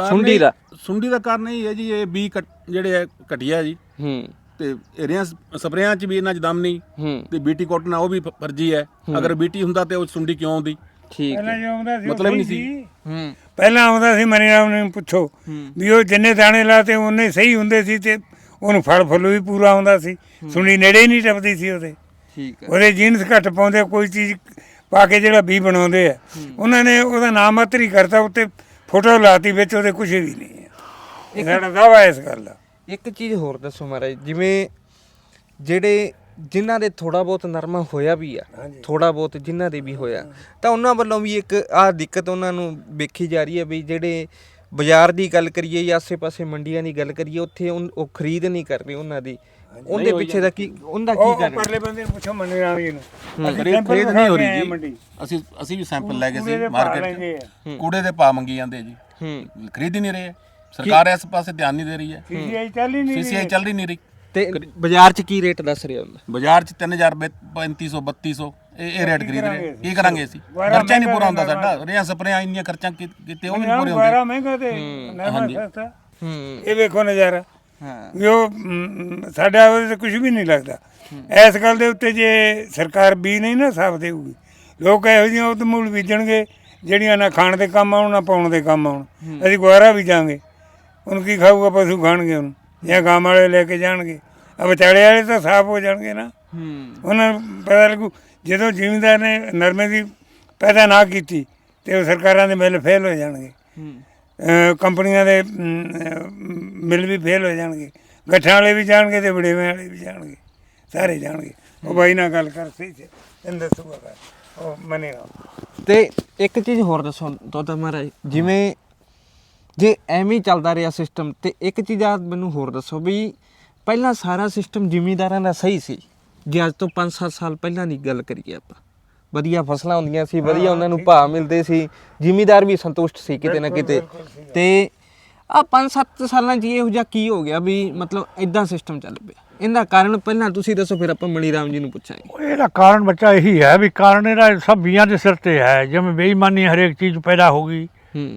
ਸੁੰਡੀ ਦਾ। ਸੁੰਡੀ ਦਾ ਕਾਰਨ ਇਹ ਹੈ ਜੀ ਇਹ ਬੀ ਜਿਹੜੇ ਹੈ ਘਟਿਆ ਜੀ। ਹੂੰ। ਤੇ ਰੇਹਾਂ ਸਪਰੇਆਂ 'ਚ ਵੀ ਇਹਨਾਂ 'ਚ ਦਮ ਨਹੀਂ। ਹੂੰ। ਤੇ ਬੀਟੀ ਕੋਟਨ ਆ ਉਹ ਵੀ ਫਰਜੀ ਹੈ। ਅਗਰ ਬੀਟੀ ਹੁੰਦਾ ਤੇ ਉਹ ਸੁੰਡੀ ਕਿਉਂ ਆਉਂਦੀ? ਠੀਕ ਪਹਿਲਾਂ ਜੋ ਆਉਂਦਾ ਸੀ ਮਤਲਬ ਨਹੀਂ ਸੀ। ਹੂੰ। ਪਹਿਲਾਂ ਆਉਂਦਾ ਸੀ ਮਨੀ ਰਾਮ ਨੂੰ ਪੁੱਛੋ ਵੀ ਉਹ ਜਿੰਨੇ ਦਾਣੇ ਲਾਤੇ ਉਹਨੇ ਸਹੀ ਹੁੰਦੇ ਸੀ ਤੇ ਉਹਨੂੰ ਫਲ ਫੁੱਲ ਵੀ ਪੂਰਾ ਆਉਂਦਾ ਸੀ। ਸੁਣੀ ਨੇੜੇ ਹੀ ਨਹੀਂ ਟੱਪਦੀ ਸੀ ਉਹਦੇ। ਠੀਕ ਹੈ। ਉਹਦੇ ਜੀਨਸ ਘੱਟ ਪਾਉਂਦੇ ਕੋਈ ਚੀਜ਼ ਪਾ ਕੇ ਜਿਹੜਾ ਵੀ ਬਣਾਉਂਦੇ ਆ। ਉਹਨਾਂ ਨੇ ਉਹਦਾ ਨਾਮ ਮਾਤਰ ਹੀ ਕਰਤਾ ਉੱਤੇ ਫੋਟੋ ਲਾਤੀ ਵਿੱਚ ਉਹਦੇ ਕੁਝ ਵੀ ਨਹੀਂ ਹੈ ਇਹ ਸਾਡਾ ਦਾਵਾ ਇਸ ਗੱਲ ਦਾ। ਇੱਕ ਚੀਜ਼ ਹੋਰ ਦੱਸੋ ਮਹਾਰਾਜ ਜਿਵੇਂ ਜਿਹੜੇ ਜਿਨ੍ਹਾਂ ਦੇ ਥੋੜਾ ਬਹੁਤ ਨਰਮਾ ਹੋਇਆ ਵੀ ਆ ਥੋੜਾ ਬਹੁਤ ਜਿਨ੍ਹਾਂ ਦੇ ਵੀ ਹੋਇਆ ਤਾਂ ਉਹਨਾਂ ਵੱਲੋਂ ਵੀ ਇੱਕ ਆਹ ਦਿੱਕਤ ਉਹਨਾਂ ਨੂੰ ਵੇਖੀ ਜਾ ਰਹੀ ਹੈ ਵੀ ਜਿਹੜੇ ਬਾਜ਼ਾਰ ਦੀ ਗੱਲ ਕਰੀਏ ਜਾਂ ਆਸੇ-ਪਾਸੇ ਮੰਡੀਆਂ ਦੀ ਗੱਲ ਕਰੀਏ ਉੱਥੇ ਉਨ- ਉਹ ਖਰੀਦ ਨਹੀਂ ਕਰ ਰਹੇ ਉਹਨਾਂ ਦੀ। ਉਹਦੇ ਪਿੱਛੇ ਦਾ ਕੀ ਉਹਦਾ ਕੀ ਉਹ ਕਾਰਨ? ਪਰਲੇ ਬੰਦੇ ਨੂੰ ਪੁੱਛੋ ਮਨੀ ਰਾਮ ਜੀ ਨੂੰ ਅਸੀਂ ਖਰੀਦ ਨਹੀਂ ਹੋ ਕੇ ਰਹੀ। ਜੀ। ਅਸੀਂ ਅਸੀਂ ਵੀ ਸੈਂਪਲ ਲੈ ਕੂੜੇ ਸੀ ਮਾਰਕੀਟ 'ਚ। ਕੂੜੇ ਦੇ ਭਾਅ ਮੰਗੀ ਜਾਂਦੇ ਜੀ। ਹੂੰ। ਖਰੀਦ ਹੀ ਨਹੀਂ ਰਹੇ। ਸਰਕਾਰ ਇਸ ਪਾਸੇ ਧਿਆਨ ਨਹੀਂ ਦੇ ਰਹੀ ਹੈ। ਸੀਸੀਆਈ ਚੱਲ ਹੀ ਨਹੀਂ ਰਹੀ। ਸੀਸੀਆਈ ਚੱਲ ਰਹੀ ਨਹੀਂ ਰਹੀ। ਤੇ ਬਾਜ਼ਾਰ 'ਚ ਕੀ ਰੇਟ ਦੱਸ ਰਿਹਾ ਹੁੰਦਾ ਬਾਜ਼ਾਰ 'ਚ 3000 ਰੁਪਏ 3500 3200 ਇਹ ਰੇਟ ਖਰੀਦ ਰਹੇ। ਕੀ ਕਰਾਂਗੇ ਅਸੀਂ? ਖਰਚਾ ਹੀ ਨਹੀਂ ਪੂਰਾ ਹੁੰਦਾ ਸਾਡਾ। ਰਿਆ ਸਪਰੇਆਂ ਇੰਨੀਆਂ ਖਰਚਾਂ ਕੀਤੇ ਉਹ ਵੀ ਨਹੀਂ ਪੂਰੇ ਹੁੰਦੇ। ਬਾਰਾ ਮਹਿੰਗਾ ਤੇ ਨਰਮਾ ਸਸਤਾ। ਹੂੰ। ਇਹ ਵੇਖੋ ਨਜ਼ਾਰਾ। ਹਾਂ। ਵੀ ਉਹ ਸਾਡਾ ਉਹਦੇ ਤੇ ਕੁਝ ਵੀ ਨਹੀਂ ਲੱਗਦਾ। ਇਸ ਗੱਲ ਦੇ ਉੱਤੇ ਜੇ ਸਰਕਾਰ ਬੀ ਨਹੀਂ ਨਾ ਸਾਫ਼ ਦੇਊਗੀ। ਲੋਕ ਇਹੋ ਜਿਹੀਆਂ ਉਹ ਮੂਲ ਬੀਜਣਗੇ ਜਿਹੜੀਆਂ ਨਾ ਖਾਣ ਦੇ ਕੰਮ ਆਉਣ ਨਾ ਪਾਉਣ ਦੇ ਕੰਮ ਆਉਣ। ਅਸੀਂ ਗੁਆਰਾ ਬੀਜਾਂਗੇ। ਉਹਨੂੰ ਕੀ ਖਾਊਗਾ ਪਸ਼ੂ ਖਾਣਗੇ ਉਹਨੂੰ ਜਾਂ ਗਾਂ ਵਾਲੇ ਲੈ ਕੇ ਜਾਣਗੇ। ਆ ਵਿਚਾਲੇ ਵਾਲੇ ਤਾਂ ਸਾਫ਼ ਹੋ ਜਾਣਗੇ ਨਾ। ਹੂੰ। ਉਹਨਾਂ ਨੂੰ ਪਤਾ ਲੱਗੂ ਜਦੋਂ ਜ਼ਿਮੀਂਦਾਰ ਨੇ ਨਰਮੇ ਦੀ ਪੈਦਾ ਨਾ ਕੀਤੀ ਤੇ ਉਹ ਸਰਕਾਰਾਂ ਦੇ ਮਿਲ ਫੇਲ ਹੋ ਜਾਣਗੇ। ਕੰਪਨੀਆਂ ਦੇ ਮਿਲ ਵੀ ਫੇਲ ਹੋ ਜਾਣਗੇ। ਗੱਠਾਂ ਵਾਲੇ ਵੀ ਜਾਣਗੇ ਤੇ ਵੜੇਵੇਂ ਵਾਲੇ ਵੀ ਜਾਣਗੇ। ਸਾਰੇ ਜਾਣਗੇ। ਉਹ ਬਾਈ ਨਾਲ ਗੱਲ ਕਰ ਸਹੀ ਤੇ ਤੈਨੂੰ ਦੱਸੂਗਾ ਉਹ ਮੰਨੇਗਾ ਤੇ ਇੱਕ ਚੀਜ਼ ਹੋਰ ਦੱਸੋ ਤੋਤਾ ਮਹਾਰਾਜ ਜਿਵੇਂ ਜੇ ਐਵੇਂ ਚੱਲਦਾ ਰਿਹਾ ਸਿਸਟਮ ਤੇ ਇੱਕ ਚੀਜ਼ ਆ ਮੈਨੂੰ ਹੋਰ ਦੱਸੋ ਵੀ ਪਹਿਲਾਂ ਸਾਰਾ ਸਿਸਟਮ ਜ਼ਿਮੀਂਦਾਰਾਂ ਦਾ ਸਹੀ ਸੀ। ਜੇ ਅੱਜ ਤੋਂ 5-7 ਸਾਲ ਪਹਿਲਾਂ ਦੀ ਗੱਲ ਕਰੀਏ ਆਪਾਂ ਵਧੀਆ ਫਸਲਾਂ ਹੁੰਦੀਆਂ ਸੀ ਵਧੀਆ ਉਹਨਾਂ ਨੂੰ ਭਾਅ ਮਿਲਦੇ ਸੀ ਜ਼ਿਮੀਂਦਾਰ ਵੀ ਸੰਤੁਸ਼ਟ ਸੀ ਕਿਤੇ ਨਾ ਕਿਤੇ। ਤੇ ਆ 5-7 ਸਾਲਾਂ 'ਚ ਇਹੋ ਜਿਹਾ ਕੀ ਹੋ ਗਿਆ ਵੀ ਮਤਲਬ ਇਦਾਂ ਸਿਸਟਮ ਚੱਲ ਪਿਆ। ਇਹਦਾ ਕਾਰਨ ਪਹਿਲਾਂ ਤੁਸੀਂ ਦੱਸੋ ਫਿਰ ਆਪਾਂ ਮਣੀ ਰਾਮ ਜੀ ਨੂੰ ਪੁੱਛਾਂਗੇ। ਉਹ ਇਹਦਾ ਕਾਰਨ ਬੱਚਾ ਇਹੀ ਹੈ ਵੀ ਕਾਰਨ ਇਹਦਾ ਸਭ ਬੀਆਂ ਦੇ ਸਿਰ ਤੇ ਹੈ ਜਿਵੇਂ ਬੇਈਮਾਨੀ ਹਰੇਕ ਚੀਜ਼ ਪੈਦਾ ਹੋ ਗਈ।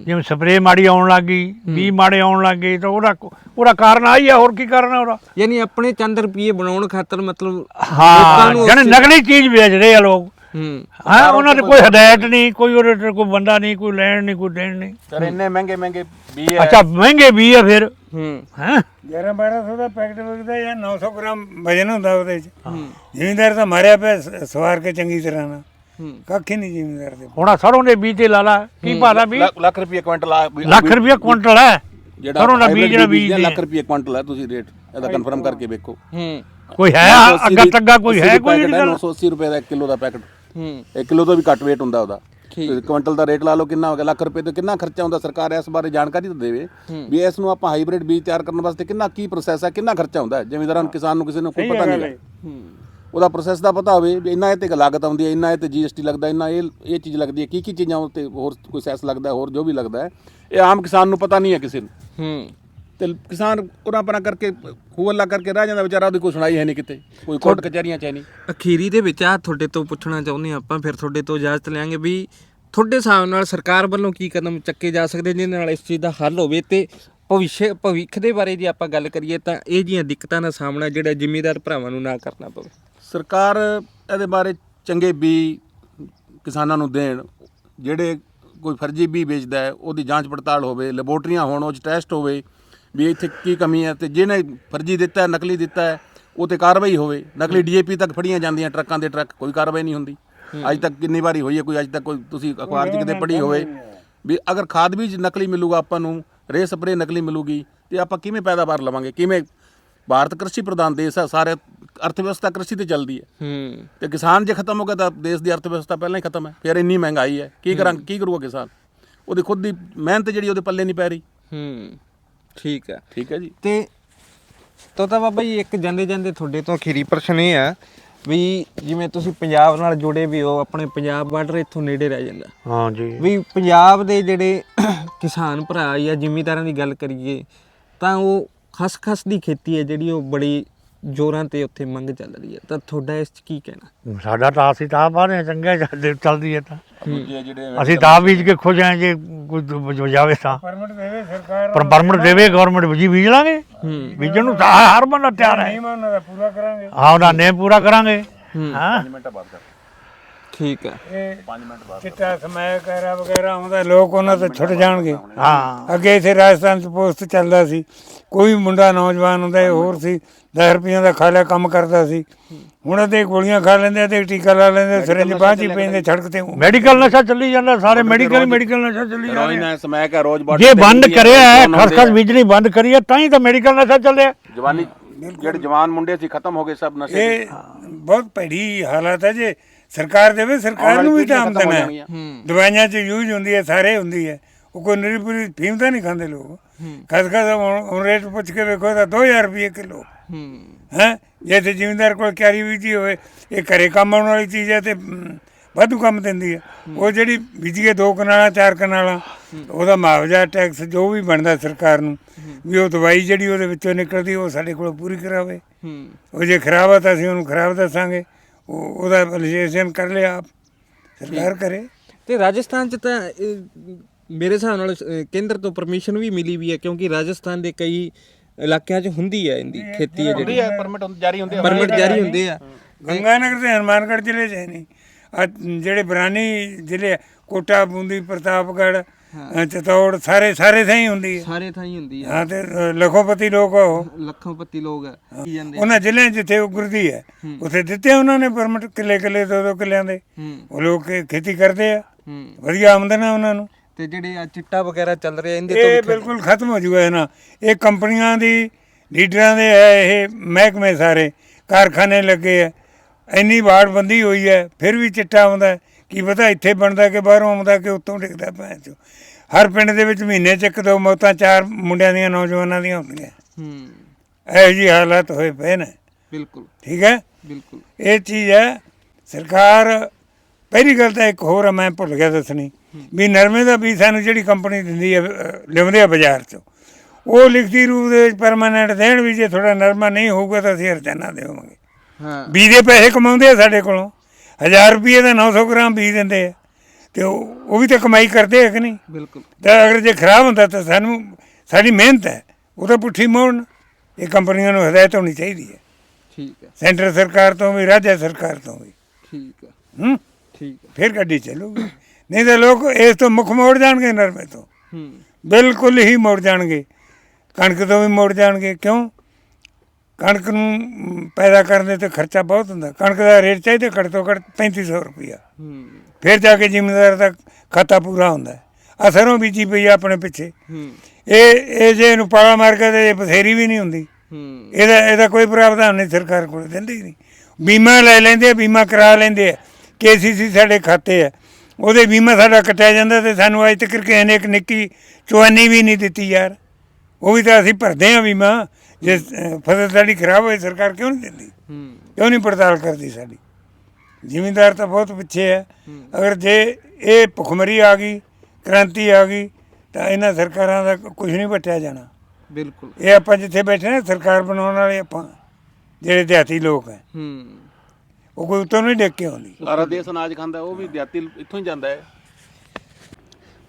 ਜਿਵੇਂ ਸਪਰੇਅ ਮਾੜੀ ਆਉਣ ਲੱਗ ਗਈ ਬੀ ਮਾੜੇ ਆਉਣ ਲੱਗ ਗਏ ਤਾਂ ਉਹਦਾ ਉਹਦਾ ਕਾਰਨ ਆਹੀ ਹੈ ਹੋਰ ਕੀ ਕਾਰਨ ਹੈ ਉਹਦਾ? ਯਾਨੀ ਆਪਣੇ ਚੰਦ ਰੁਪਏ ਬਣਾਉਣ ਖਾਤਰ ਮਤਲਬ ਹਾਂ ਜਨ ਨਕਲੀ ਚੀਜ਼ ਵੇਚ ਰਹੇ ਆ ਲੋਕ। ਹੂੰ। ਹਾਂ ਉਹਨਾਂ ਦੇ ਕੋਈ ਹਦਾਇਤ ਨਹੀਂ ਕੋਈ ਉਹਦੇ ਤੇ ਕੋਈ ਬੰਦਾ ਨਹੀਂ ਕੋਈ ਲੈਣ ਨਹੀਂ ਕੋਈ ਦੇਣ ਨਹੀਂ। ਸਰ ਇੰਨੇ ਮਹਿੰਗੇ ਮਹਿੰਗੇ ਵੀ ਹੈ ਅੱਛਾ ਮਹਿੰਗੇ ਵੀ ਆ ਫਿਰ? ਹੂੰ। ਹੈ? 11 1200 ਦਾ ਪੈਕਟ ਵਿਕਦਾ ਜਾਂ 900 ਗ੍ਰਾਮ ਵਜਨ ਹੁੰਦਾ ਉਹਦੇ ਚ। ਜ਼ਿਮੀਂਦਾਰ ਤਾਂ ਮਾਰਿਆ ਪਿਆ ਸਵਾਰ ਕੇ ਚੰਗੀ ਤਰ੍ਹਾਂ ਨਾਲ। ਹੂੰ ਕੱਖ ਹੀ ਨਹੀਂ ਜ਼ਿਮੀਂਦਾਰ ਦੇ ਹੁਣ ਆਹ ਸਰੋਂ ਦੇ ਬੀਜ ਤੇ ਲਾ ਲਾ ਕੀ ਭਾਅ ਵੀ ਲੱਖ- ਲੱਖ ਰੁਪਏ ਕੁਇੰਟਲ ਆ ਵੀ- ਲੱਖ ਰੁਪਏ ਕੁਇੰਟਲ ਹੈ। ਜਿਹੜਾ ਸਰੋਂ ਦਾ hybrid ਬੀਜ ਜਿਹੜਾ ਬੀਜ ਲੱਖ ਰੁਪਏ ਕੁਇੰਟਲ ਹੈ ਤੁਸੀਂ ਰੇਟ। ਇਹਦਾ ਕਨਫਰਮ ਕਰਕੇ ਵੇਖੋ। ਹੂੰ। ਕੋਈ ਹੈ ਅੱਗਾ ਤੱਗਾ ਕੋਈ ਹੈ ਕੋਈ ਗੱਲ 980 ਰੁਪਏ ਦਾ 1 ਕਿਲੋ ਦਾ ਪੈਕਟ। ਹੂੰ। 1 ਕਿਲੋ ਤੋਂ ਵੀ ਘੱਟ weight ਹੁੰਦਾ ਉਹਦਾ। ਠੀਕ। ਤੇ ਕੁਇੰਟਲ ਦਾ ਰੇਟ ਲਾ ਲਓ ਕਿੰਨਾ ਹੋ ਗਿਆ? ਲੱਖ ਰੁਪਏ ਤੇ ਕਿੰਨਾ ਖਰਚਾ ਹੁੰਦਾ ਸਰਕਾਰ ਇਸ ਬਾਰੇ ਜਾਣਕਾਰੀ ਤਾਂ ਦੇਵੇ ਵੀ ਇਸ ਨੂੰ ਆਪਾਂ ਹਾਈਬ੍ਰਿਡ ਬੀਜ ਤਿਆਰ ਕਰਨ ਵਾਸਤੇ ਕਿੰਨਾ ਕੀ ਪ੍ਰੋਸੈਸ ਹੈ ਕਿੰਨਾ ਖਰਚਾ ਹੁੰਦਾ ਹੈ? ਜਿਮੀਂਦਾਰਾਂ ਨੂੰ ਕਿਸਾਨ ਨੂੰ ਕਿਸੇ ਨੂੰ ਕੋਈ ਪਤਾ ਨਹੀਂ ਹੈ ਹੂੰ। ਉਹਦਾ ਪ੍ਰੋਸੈਸ ਦਾ ਪਤਾ ਹੋਵੇ ਵੀ ਇੰਨਾ ਇਹ ਤੇ ਲਾਗਤ ਆਉਂਦੀ ਹੈ ਇੰਨਾ ਇਹ ਤੇ ਜੀਐਸਟੀ ਲੱਗਦਾ ਇੰਨਾ ਇਹ ਇਹ ਚੀਜ਼ ਲੱਗਦੀ ਹੈ ਕੀ ਕੀ ਚੀਜ਼ਾਂ ਉੱਤੇ ਹੋਰ ਕੋਈ ਸੈਸ ਲੱਗਦਾ ਹੋਰ ਜੋ ਵੀ ਲੱਗਦਾ ਹੈ ਇਹ ਆਮ ਕਿਸਾਨ ਨੂੰ ਪਤਾ ਨਹੀਂ ਹੈ ਕਿਸੇ ਨੂੰ। ਹੂੰ। ਤੇ ਕਿਸਾਨ ਉਰਾ ਪਰਾਂ ਕਰਕੇ ਖੂਵੱਲਾ ਕਰਕੇ ਰਹਿ ਜਾਂਦਾ ਵਿਚਾਰਾ ਉਹਦੀ ਕੋਈ ਸੁਣਾਈ ਹੈ ਨਹੀਂ ਕਿਤੇ ਕੋਈ ਕੋਰਟ ਕਚਹਿਰੀਆਂ ਚ ਹੈ ਨਹੀਂ। ਅਖੀਰੀ ਦੇ ਵਿੱਚ ਆ ਤੁਹਾਡੇ ਤੋਂ ਪੁੱਛਣਾ ਚਾਹੁੰਦੇ ਆਪਾਂ ਫਿਰ ਤੁਹਾਡੇ ਤੋਂ ਇਜਾਜ਼ਤ ਲੈਾਂਗੇ ਵੀ ਤੁਹਾਡੇ ਹਿਸਾਬ ਨਾਲ ਸਰਕਾਰ ਵੱਲੋਂ ਕੀ ਕਦਮ ਚੱਕੇ ਜਾ ਸਕਦੇ ਜਿਹਦੇ ਨਾਲ ਇਸ ਚੀਜ਼ ਦਾ ਹੱਲ ਹੋਵੇ ਤੇ ਭਵਿੱਖ ਭਵਿੱਖ ਦੇ ਬਾਰੇ ਜੇ ਆਪਾਂ ਗੱਲ ਕਰੀਏ ਤਾਂ ਇਹ ਜੀਆਂ ਦਿੱਕਤਾਂ ਦਾ ਸਾਹਮਣਾ ਜਿਹੜਾ ਜ਼ਿਮੀਂਦਾਰ ਭਰਾਵਾਂ ਨੂੰ ਨਾ ਕਰਨਾ ਪਵੇ। ਸਰਕਾਰ ਇਹਦੇ ਬਾਰੇ ਚੰਗੇ ਬੀ ਕਿਸਾਨਾਂ ਨੂੰ ਦੇਣ ਜਿਹੜੇ ਕੋਈ ਫਰਜ਼ੀ ਬੀ ਵੇਚਦਾ ਹੈ ਉਹਦੀ ਜਾਂਚ ਪੜਤਾਲ ਹੋਵੇ ਲੈਬੋਰਟਰੀਆਂ ਹੋਣ ਉਹ 'ਚ ਟੈਸਟ ਹੋਵੇ ਵੀ ਇੱਥੇ ਕੀ ਕਮੀ ਹੈ ਤੇ ਜਿਹਨੇ ਫਰਜ਼ੀ ਦਿੱਤਾ ਹੈ ਨਕਲੀ ਦਿੱਤਾ ਹੈ ਉਹ ਤੇ ਕਾਰਵਾਈ ਹੋਵੇ। ਨਕਲੀ ਡੀਏਪੀ ਤੱਕ ਫੜੀਆਂ ਜਾਂਦੀਆਂ ਟਰੱਕਾਂ ਦੇ ਟਰੱਕ ਕੋਈ ਕਾਰਵਾਈ ਨਹੀਂ ਹੁੰਦੀ। ਅੱਜ ਤੱਕ ਕਿੰਨੀ ਵਾਰੀ ਹੋਈ ਹੈ ਕੋਈ ਅੱਜ ਤੱਕ ਕੋਈ ਤੁਸੀਂ ਅਖਬਾਰ 'ਚ ਕਿਤੇ ਪੜ੍ਹੀ ਹੋਵੇ ਵੀ ਅਗਰ ਖਾਦ ਬੀਜ ਨਕਲੀ ਮਿਲੂਗਾ ਆਪਾਂ ਨੂੰ ਰੇ ਸਪਰੇ ਨਕਲੀ ਮਿਲੂਗੀ ਤੇ ਆਪਾਂ ਕਿਵੇਂ ਪੈਦਾਵਾਰ ਲਵਾਂਗੇ? ਕਿਵੇਂ ਭਾਰਤ ਕ੍ਰਿਸ਼ੀ ਪ੍ਰਧਾਨ ਦੇਸ਼ ਹੈ ਸਾਰੇ ਅਰਥ ਵਿਵਸਥਾ ਕ੍ਰਿਸ਼ੀ ਤੇ ਚੱਲਦੀ ਹੈ। ਹੂੰ। ਤੇ ਕਿਸਾਨ ਜੇ ਖਤਮ ਹੋ ਗਿਆ ਤਾਂ ਦੇਸ਼ ਦੀ ਅਰਥ ਵਿਵਸਥਾ ਪਹਿਲਾਂ ਹੀ ਖਤਮ ਹੈ। ਫਿਰ ਇੰਨੀ ਮਹਿੰਗਾਈ ਹੈ। ਕੀ ਕਰਾਂ ਕੀ ਕਰੂਗਾ ਕਿਸਾਨ? ਉਹਦੀ ਖੁਦ ਦੀ ਮਿਹਨਤ ਜਿਹੜੀ ਉਹਦੇ ਪੱਲੇ ਨਹੀਂ ਪੈ ਰਹੀ। ਹੂੰ। ਠੀਕ ਆ ਠੀਕ ਹੈ ਜੀ। ਤੇ ਤੋਤਾ ਬਾਬਾ ਜੀ ਇੱਕ ਜਾਂਦੇ ਜਾਂਦੇ ਤੁਹਾਡੇ ਤੋਂ ਅਖੀਰੀ ਪ੍ਰਸ਼ਨ ਇਹ ਆ ਵੀ ਜਿਵੇਂ ਤੁਸੀਂ ਪੰਜਾਬ ਨਾਲ ਜੁੜੇ ਵੀ ਹੋ ਆਪਣੇ ਪੰਜਾਬ ਬਾਰਡਰ ਇੱਥੋਂ ਨੇੜੇ ਰਹਿ ਜਾਂਦਾ। ਹਾਂ ਜੀ। ਵੀ ਪੰਜਾਬ ਦੇ ਜਿਹੜੇ ਕਿਸਾਨ ਭਰਾ ਜਾਂ ਜ਼ਿਮੀਂਦਾਰਾਂ ਦੀ ਗੱਲ ਕਰੀਏ ਤਾਂ ਉਹ ਖਸਖਸ ਦੀ ਖੇਤੀ ਹੈ ਜਿਹੜੀ ਉਹ ਬੜੀ ਜ਼ੋਰਾਂ ਤੇ ਉੱਥੇ ਮੰਗ ਚੱਲ ਰਹੀ ਹੈ। ਤਾਂ ਤੁਹਾਡਾ ਇਸ 'ਚ ਕੀ ਕਹਿਣਾ? ਸਾਡਾ ਤਾਂ ਅਸੀਂ ਤਾਂ ਬਾਹਰ ਚੰਗੇ ਚੱਲਦੇ ਚੱਲਦੀ ਹੈ ਤਾਂ। ਦੂਜੇ ਜਿਹੜੇ ਅਸੀਂ ਤਾਂ ਬੀਜ ਕੇ ਖੁਸ਼ ਹਾਂ ਜੇ ਕੋਈ ਵਜਾਵੇ ਤਾਂ। ਪਰਮਿਟ ਦੇਵੇ ਸਰਕਾਰ ਪਰ ਪਰਮਿਟ ਦੇਵੇ ਗਵਰਨਮੈਂਟ ਬੀਜੀ ਬੀਜ ਲਾਂਗੇ। ਬੀਜਣ ਨੂੰ ਤਾਂ ਹਰ ਬੰਦਾ ਤਿਆਰ ਹੈ। ਨਹੀਂ ਮੈਂ ਉਹਨਾਂ ਦਾ ਪੂਰਾ ਕਰਾਂਗੇ। ਹਾਂ ਉਹਦਾ ਨੇ ਪੂਰਾ ਕਰਾਂਗੇ। ਹਾਂ। ਮਿੰਟਾਂ ਬਾਅਦ ਕਰ। ਠੀਕ ਹੈ। ਇਹ ਚਿੱਟਾ ਸਮੈਕ ਐਰਾ ਵਗੈਰਾ ਆਉਂਦਾ ਲੋਕ ਉਹਨਾਂ ਤੋਂ ਛੁੱਟ ਜਾਣਗੇ। ਹਾਂ। ਅੱਗੇ ਇੱਥੇ ਰਾਜਸਥਾਨ ਚ ਪੋਸਟ ਚੱਲਦਾ ਸੀ। ਕੋਈ ਮੁੰਡਾ ਨੌਜਵਾਨ ਹੁੰਦਾ ਇਹ ਹੋਰ ਸੀ 10 ਰੁਪਈਆਂ ਦਾ ਖਾ ਲਿਆ ਕੰਮ ਕਰਦਾ ਸੀ। ਹੁਣ ਤੇ ਗੋਲੀਆਂ ਖਾ ਲੈਂਦੇ ਤੇ ਟੀਕਾ ਲਾ ਲੈਂਦੇ ਬਾਂਹ 'ਚ ਹੀ ਪੈਂਦੇ ਸੜਕ ਤੇ ਮੈਡੀਕਲ ਨਸ਼ਾ ਚੱਲੀ ਜਾਂਦਾ ਸਾਰੇ ਮੈਡੀਕਲ ਮੈਡੀਕਲ ਨਸ਼ਾ। ਚੱਲੀ ਜਾਂਦਾ ਰੋਜ਼ ਨਾ ਸਮੈਕ ਹੈ ਰੋਜ਼ ਬਾਡੀ ਜੇ ਬੰਦ ਕਰਿਆ ਹੈ ਖਸਖਸ ਬੀਜਣੀ ਬੰਦ ਕਰੀ ਹੈ ਤਾਂ ਹੀ ਤਾਂ ਮੈਡੀਕਲ ਨਸ਼ਾ ਚੱਲਿਆ। ਜਵਾਨੀ ਜਿਹੜੇ ਜਵਾਨ ਮੁੰਡੇ ਸੀ ਖਤਮ ਹੋ ਗਏ ਸਭ ਨਸ਼ੇ ਇਹ ਬਹੁਤ ਭੈੜੀ ਹਾਲਤ ਹੈ ਜੇ। ਸਰਕਾਰ ਦੇਵੇ ਸਰਕਾਰ ਨੂੰ ਵੀ ਤਾਂ ਆਮਦਨ ਹੈ। ਦਵਾਈਆਂ 'ਚ ਯੂਜ਼ ਹੁੰਦੀ ਹੈ ਸਾਰੇ ਹੁੰਦੀ ਹੈ। ਉਹ ਕੋਈ ਨਿਰਪੂਰੀ ਫੀਮ ਤਾਂ ਨਹੀਂ ਖਾਂਦੇ ਲੋਕ। ਖਸਖਸ ਹੁਣ ਹੁਣ ਰੇਟ ਪੁੱਛ ਕੇ ਵੇਖੋ ਤਾਂ 2000 ਰੁਪਏ ਕਿਲੋ। ਹੂੰ। ਜੇ ਤੇ ਜ਼ਿਮੀਂਦਾਰ ਕੋਲ ਕਿਆਰੀ ਬੀਜੀ ਹੋਵੇ ਇਹ ਘਰੇ ਕੰਮ ਆਉਣ ਵਾਲੀ ਚੀਜ਼ ਹੈ ਤੇ ਵਾਧੂ ਕੰਮ ਦਿੰਦੀ ਹੈ। ਉਹ ਜਿਹੜੀ ਬੀਜੀਏ ਦੋ ਕਨਾਲਾਂ ਚਾਰ ਕਨਾਲਾਂ ਉਹਦਾ ਮੁਆਵਜ਼ਾ ਟੈਕਸ ਜੋ ਵੀ ਬਣਦਾ ਸਰਕਾਰ ਨੂੰ ਵੀ ਉਹ ਦਵਾਈ ਜਿਹੜੀ ਉਹਦੇ ਵਿੱਚੋਂ ਨਿਕਲਦੀ ਉਹ ਸਾਡੇ ਕੋਲ ਪੂਰੀ ਕਰਾਵੇ। ਉਹ ਜੇ ਖਰਾਬ ਆ ਤਾਂ ਅਸੀਂ ਉਹਨੂੰ ਖਰਾਬ ਦੱਸਾਂਗੇ। ਉਹਦਾ ਰਜਿਸਟ੍ਰੇਸ਼ਨ ਕਰ ਲਿਆ ਆਪ। ਸਰਕਾਰ ਕਰੇ। ਤੇ ਰਾਜਸਥਾਨ ਚ ਤਾਂ ਮੇਰੇ ਹਿਸਾਬ ਨਾਲ ਕੇਂਦਰ ਤੋਂ ਪਰਮਿਸ਼ਨ ਵੀ ਮਿਲੀ ਵੀ ਹੈ ਕਿਉਂਕਿ ਰਾਜਸਥਾਨ ਦੇ ਕਈ ਇਲਾਕਿਆਂ 'ਚ ਹੁੰਦੀ ਹੈ ਇਹਦੀ ਖੇਤੀ ਹੈ ਜਿਹੜੀ ਪਰਮਿਟ ਜਾਰੀ ਹੁੰਦੇ ਪਰਮਿਟ ਜਾਰੀ ਹੁੰਦੇ ਆ ਗੰਗਾਨਗਰ ਤੇ ਹਨੂਮਾਨਗੜ੍ਹ ਜ਼ਿਲ੍ਹੇ 'ਚ ਹੈ ਨਹੀਂ। ਆ ਜਿਹੜੇ ਬਰਾਨੀ ਜ਼ਿਲ੍ਹੇ ਆ, ਕੋਟਾ ਬੂੰਦੀ ਪ੍ਰਤਾਪਗੜ੍ਹ ਅ, ਚਤੌੜ ਸਾਰੇ ਸਾਰੇ ਥਾਂ ਹੀ ਹੁੰਦੀ ਹੈ। ਸਾਰੇ ਥਾਂ ਹੀ ਹੁੰਦੀ ਆ ਹਾਂ ਤੇ ਲਖੋਪਤੀ ਲੋਕ ਆ ਉਹ। ਲੱਖੋਂ ਪੱਤੀ ਲੋਕ ਜਾਂਦੇ ਆ। ਉਹਨਾਂ ਜ਼ਿਲ੍ਹਿਆਂ ਜਿੱਥੇ ਉਗਰਦੀ ਹੈ ਉੱਥੇ ਦਿੱਤੇ ਉਹਨਾਂ ਨੇ ਪਰਮਿਟ ਕਿੱਲੇ ਕਿੱਲੇ ਦੋ ਦੋ ਕਿੱਲਿਆਂ ਦੇ। ਹੂੰ। ਉਹ ਲੋਕ ਖੇਤੀ ਕਰਦੇ ਆ। ਹੂੰ। ਵਧੀਆ ਆਮਦਨ ਆ ਉਹਨਾਂ ਨੂੰ। ਤੇ ਜਿਹੜੇ ਆ ਚਿੱਟਾ ਵਗੈਰਾ ਚੱਲ ਰਿਹਾ ਇਹਦੇ ਤੋਂ ਇਹ ਬਿਲਕੁਲ ਖਤਮ ਹੋ ਜੂਗਾ ਇਹ ਨਾ ਇਹ ਕੰਪਨੀਆਂ ਦੀ ਲੀਡਰਾਂ ਦੇ ਹੈ ਇਹ ਮਹਿਕਮੇ ਸਾਰੇ। ਕਾਰਖਾਨੇ ਲੱਗੇ ਆ। ਇੰਨੀ ਵਾੜਬੰਦੀ ਹੋਈ ਹੈ ਫਿਰ ਵੀ ਚਿੱਟਾ ਆਉਂਦਾ ਹੈ। ਕੀ ਪਤਾ ਇੱਥੇ ਬਣਦਾ ਕਿ ਬਾਹਰੋਂ ਆਉਂਦਾ ਕਿ ਉੱਤੋਂ ਡਿੱਗਦਾ ਭੈਣ ਚੋ। ਹਰ ਪਿੰਡ ਦੇ ਵਿੱਚ ਮਹੀਨੇ ਚ ਇੱਕ ਦੋ ਮੌਤਾਂ ਚਾਰ ਮੁੰਡਿਆਂ ਦੀਆਂ ਨੌਜਵਾਨਾਂ ਦੀਆਂ ਹੁੰਦੀਆਂ। ਹੂੰ। ਇਹੋ ਜਿਹੀ ਹਾਲਾਤ ਹੋਏ ਪਏ ਨੇ। ਬਿਲਕੁਲ। ਠੀਕ ਹੈ? ਬਿਲਕੁਲ। ਇਹ ਚੀਜ਼ ਹੈ ਸਰਕਾਰ ਪਹਿਲੀ ਗੱਲ ਤਾਂ ਇੱਕ ਹੋਰ ਮੈਂ ਭੁੱਲ ਗਿਆ ਦੱਸਣੀ। ਵੀ ਨਰਮੇ ਦਾ ਬੀਜ ਸਾਨੂੰ ਜਿਹੜੀ ਕੰਪਨੀ ਦਿੰਦੀ ਹੈ ਲਿਆਉਂਦੇ ਆ ਬਾਜ਼ਾਰ ਚੋਂ। ਉਹ ਲਿਖਤੀ ਰੂਪ ਦੇ ਵਿੱਚ ਪਰਮਾਨੈਂਟ ਦੇਣ ਵੀ ਜੇ ਥੋੜਾ ਨਰਮਾ ਨਹੀਂ ਹੋਊਗਾ ਤਾਂ ਅਸੀਂ ਹਰਜਾਨਾ ਦੇਵਾਂਗੇ। ਹਾਂ। ਬੀਜ ਦੇ ਪੈਸੇ ਕਮਾਉਂਦੇ ਆ ਸਾਡੇ ਕੋਲੋਂ। 1000 ਰੁਪਏ ਦਾ 900 ਗ੍ਰਾਮ ਬੀਜ ਦਿੰਦੇ ਆ। ਤੇ ਉਹ ਉਹ ਵੀ ਤਾਂ ਕਮਾਈ ਕਰਦੇ ਆ ਕਿ ਨਹੀਂ? ਬਿਲਕੁਲ। ਤਾਂ ਅਗਰ ਜੇ ਖਰਾਬ ਹੁੰਦਾ ਤਾਂ ਸਾਨੂੰ ਸਾਡੀ ਮਿਹਨਤ ਹੈ। ਉਹ ਤਾਂ ਪੁੱਠੀ ਮੋੜਨ। ਇਹ ਕੰਪਨੀਆਂ ਨੂੰ ਹਦਾਇਤ ਹੋਣੀ ਚਾਹੀਦੀ ਹੈ। ਠੀਕ ਹੈ। ਸੈਂਟਰ ਸਰਕਾਰ ਤੋਂ ਵੀ ਰਾਜ ਸਰਕਾਰ ਤੋਂ ਵੀ। ਠੀਕ ਹੈ। ਹੂੰ? ਠੀਕ ਹੈ। ਫਿਰ ਗੱਡੀ ਚੱਲੂਗੀ। ਨਹੀਂ ਤਾਂ ਲੋਕ ਇਸ ਤੋਂ ਮੁੱਖ ਮੋੜ ਜਾਣਗੇ ਨਰਮੇ ਤੋਂ। ਹੂੰ। ਬਿਲਕੁਲ ਹੀ ਮੋੜ ਜਾਣਗੇ। ਕਣਕ ਤੋਂ ਵੀ ਮੋੜ ਜਾਣਗੇ। ਕਿਉਂ? ਕਣਕ ਨੂੰ ਪੈਦਾ ਕਰਨ ਦੇ ਤੇ ਖਰਚਾ ਬਹੁਤ ਹੁੰਦਾ। ਕਣਕ ਦਾ ਰੇਟ ਚਾਹੀਦਾ ਘੱਟ ਤੋਂ ਘੱਟ 3500 ਰੁਪਇਆ। ਫਿਰ ਜਾ ਕੇ ਜ਼ਿਮੀਂਦਾਰ ਦਾ ਖਾਤਾ ਪੂਰਾ ਹੁੰਦਾ। ਹੈ ਆਹ ਸਰੋਂ ਬੀਜੀ ਪਈ ਆ ਆਪਣੇ ਪਿੱਛੇ। ਇਹ ਇਹ ਜੇ ਇਹਨੂੰ ਪਾਲਾ ਮਾਰ ਕੇ ਤੇ ਬਥੇਰੀ ਵੀ ਨਹੀਂ ਹੁੰਦੀ। ਇਹਦਾ ਇਹਦਾ ਕੋਈ ਪ੍ਰਾਵਧਾਨ ਨਹੀਂ ਸਰਕਾਰ ਕੋਲ ਦਿੰਦੀ ਨਹੀਂ। ਬੀਮਾ ਲੈ ਲੈਂਦੇ ਆ ਬੀਮਾ ਕਰਾ ਲੈਂਦੇ ਆ। ਕੇਸੀਸੀ ਸਾਡੇ ਖਾਤੇ ਆ। ਉਹਦੇ ਬੀਮਾ ਸਾਡਾ ਕੱਟਿਆ ਜਾਂਦਾ ਤੇ ਸਾਨੂੰ ਅੱਜ ਤੱਕ ਕਿਸੇ ਨੇ ਇੱਕ ਨਿੱਕੀ ਚੁਆਨੀ ਵੀ ਨਹੀਂ ਦਿੱਤੀ ਯਾਰ। ਉਹ ਵੀ ਤਾਂ ਅਸੀਂ ਭਰਦੇ ਆ ਬੀਮਾ। ਜੇ ਫਸਲ ਸਾਡੀ ਖਰਾਬ ਹੋਏ ਸਰਕਾਰ ਕਿਉਂ ਨਹੀਂ ਦਿੰਦੀ? ਹੂੰ। ਕਿਉਂ ਨਹੀਂ ਪੜਤਾਲ ਕਰਦੀ ਸਾਡੀ? ਜ਼ਿਮੀਂਦਾਰ ਤਾਂ ਬਹੁਤ ਪਿੱਛੇ ਹੈ। ਅਗਰ ਜੇ ਇਹ ਭੁਖਮਰੀ ਆ ਗਈ ਕ੍ਰਾਂਤੀ ਆ ਗਈ ਤਾਂ ਇਹਨਾਂ ਸਰਕਾਰਾਂ ਦਾ ਕੁਝ ਨਹੀਂ ਬਟਿਆ ਜਾਣਾ। ਬਿਲਕੁਲ। ਇਹ ਆਪਾਂ ਜਿੱਥੇ ਬੈਠੇ ਨੇ ਸਰਕਾਰ ਬਣਾਉਣ ਵਾਲੇ ਆਪਾਂ ਜਿਹੜੇ ਦਿਹਾਤੀ ਲੋਕ ਹੈ। ਹੂੰ। ਉਹ ਕੋਈ ਉੱਤੋਂ ਨਹੀਂ ਡਿੱਗ ਕੇ ਆਉਂਦੀ। ਸਾਰਾ ਦੇਸ਼ ਅਨਾਜ ਖਾਂਦਾ ਉਹ ਵੀ ਦਿਹਾਤੀ ਇੱਥੋਂ ਹੀ ਜਾਂਦਾ ਹੈ।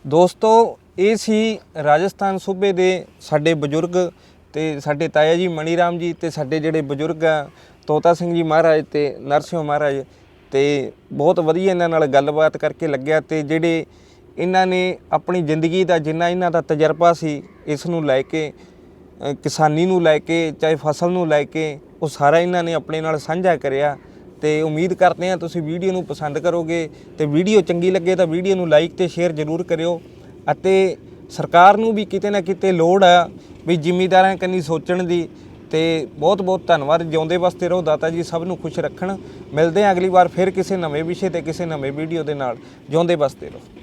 ਦੋਸਤੋ ਇਹ ਸੀ ਰਾਜਸਥਾਨ ਸੂਬੇ ਦੇ ਸਾਡੇ ਬਜ਼ੁਰਗ ਤੇ ਸਾਡੇ ਤਾਇਆ ਜੀ ਮਣੀ ਰਾਮ ਜੀ ਤੇ ਸਾਡੇ ਜਿਹੜੇ ਬਜ਼ੁਰਗ ਆ, ਤੋਤਾ ਸਿੰਘ ਜੀ ਮਹਾਰਾਜ ਤੇ ਨਰਸਿੰਹ ਮਹਾਰਾਜ ਤੇ ਬਹੁਤ ਵਧੀਆ ਇਹਨਾਂ ਨਾਲ ਗੱਲਬਾਤ ਕਰਕੇ ਲੱਗਿਆ ਤੇ ਜਿਹੜੇ ਇਹਨਾਂ ਨੇ ਆਪਣੀ ਜ਼ਿੰਦਗੀ ਦਾ ਜਿੰਨਾ ਇਹਨਾਂ ਦਾ ਤਜਰਬਾ ਸੀ, ਇਸ ਨੂੰ ਲੈ ਕੇ ਕਿਸਾਨੀ ਨੂੰ ਲੈ ਕੇ, ਚਾਹੇ ਫਸਲ ਨੂੰ ਲੈ ਕੇ, ਉਹ ਸਾਰਾ ਇਹਨਾਂ ਨੇ ਆਪਣੇ ਨਾਲ ਸਾਂਝਾ ਕਰਿਆ ਤੇ ਉਮੀਦ ਕਰਦੇ ਹਾਂ ਤੁਸੀਂ ਵੀਡੀਓ ਨੂੰ ਪਸੰਦ ਕਰੋਗੇ ਤੇ ਵੀਡੀਓ ਚੰਗੀ ਲੱਗੇ ਤਾਂ ਵੀਡੀਓ ਨੂੰ ਲਾਈਕ ਤੇ ਸ਼ੇਅਰ ਜ਼ਰੂਰ ਕਰਿਓ ਅਤੇ ਸਰਕਾਰ ਨੂੰ ਵੀ ਕਿਤੇ ਨਾ ਕਿਤੇ ਲੋੜ ਆ ਵੀ ਜ਼ਿਮੀਦਾਰਾਂ ਕੰਨੀ ਸੋਚਣ ਦੀ ਤੇ ਬਹੁਤ ਬਹੁਤ ਧੰਨਵਾਦ, ਜਿਉਂਦੇ ਵਾਸਤੇ ਰਹੋ, ਦਾਤਾ ਜੀ ਸਭ ਨੂੰ ਖੁਸ਼ ਰੱਖਣ। ਮਿਲਦੇ ਹਾਂ ਅਗਲੀ ਵਾਰ ਫਿਰ ਕਿਸੇ ਨਵੇਂ ਵਿਸ਼ੇ ਤੇ, ਕਿਸੇ ਨਵੇਂ ਵੀਡੀਓ ਦੇ ਨਾਲ। ਜਿਉਂਦੇ ਵਾਸਤੇ ਰਹੋ।